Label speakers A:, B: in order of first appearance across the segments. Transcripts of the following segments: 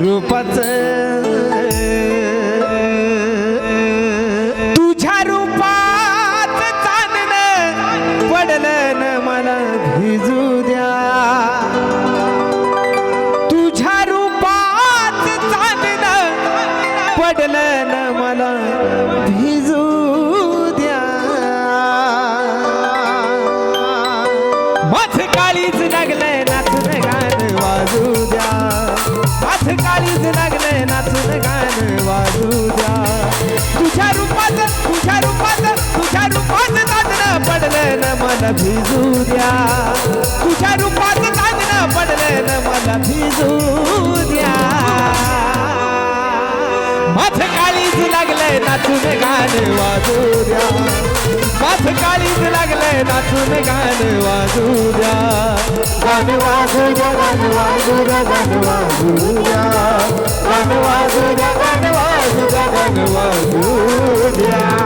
A: रूपाच. तुझ्या रूपात चांदण पडलं न मला भिजू द्या. तुझ्या रूपात चांदण पडलं न मला भिजू द्या. माझ काळीच लागलंय नाचून गाणं वाजू द्या. तुझ्या रूपात तुझ्या रूपात तुझ्या रूपात चांदणं पडलं न मला भिजू द्या. तुझ्या रूपात चांदणं पडलं न मला भिजू द्या. माझ काळीच लागलंय नाचून गाणं वाजू द्या. माझ काळीच लागलंय नाचून गाणं वाजू द्या गाणं वाजू द्या गाणं वाजू द्या गाणं वाजू द्या गाणं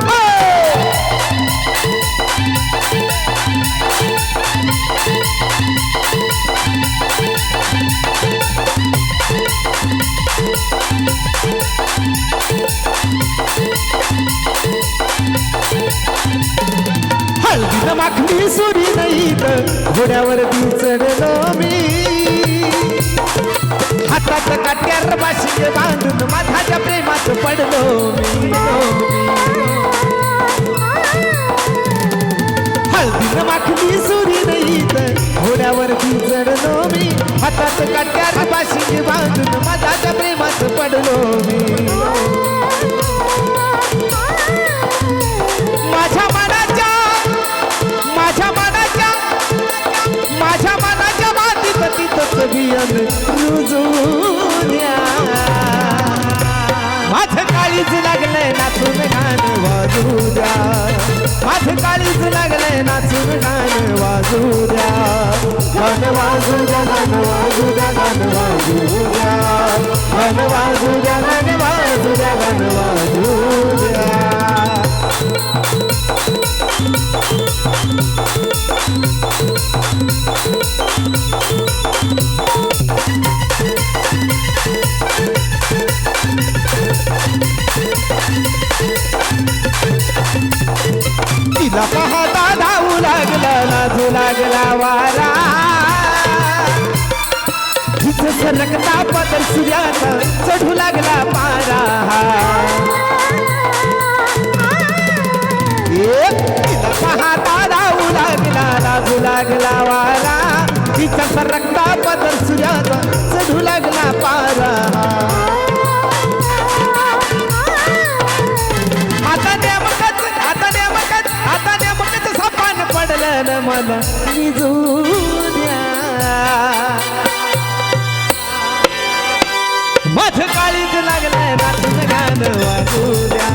A: हळदीनं माखडी सुरी नाही घोड्यावरती चढलो मी. हातात काट्यार बाशिंग बांधून माझ्या प्रेमात पडलो मी. हळदीनं माखडी सुरी नाही घोड्यावरती चढलो मी. हातात काट्यार बाशिंग बांधून माझ्या प्रेमात पडलो मी. जग बियन रुजून्या माझं काळीच लागलंय नाचून गाणं वाजू द्या. माझ काळीच लागलंय नाचून गाणं वाजू द्या. गाणं वाजू द्या गाणं वाजू द्या गाणं वाजू द्या. गाणं वाजू द्या गाणं वाजू द्या गाणं वाजू द्या. तिला पाहता धावू लागला नाचू लागला वारा. तिथं सरकता पदर सूर्याचा चढू लागला पारा. तिला पाहता धावू लागला नाचू लागला वारा. तिचा सरकता पदर सूर्याचा चढू लागला पारा. पडलं न मला माझ काळीच लागलाय नाचून गाणं वाजू द्या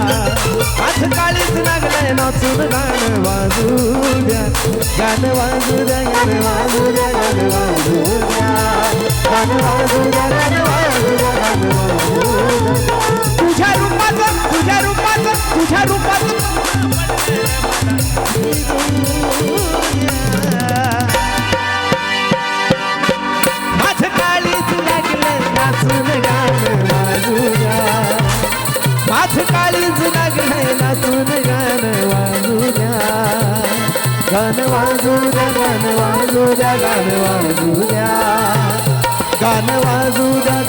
A: माझ काळीच लागलाय नाचून गाणं वाजू द्या गाणं वाजू द्या गाणं वाजू द्या गाणं वाजू द्या गाणं वाजू द्या गान वाजू द्या गान वाजू द्या गान वाजू द्या. गान वाजू द्या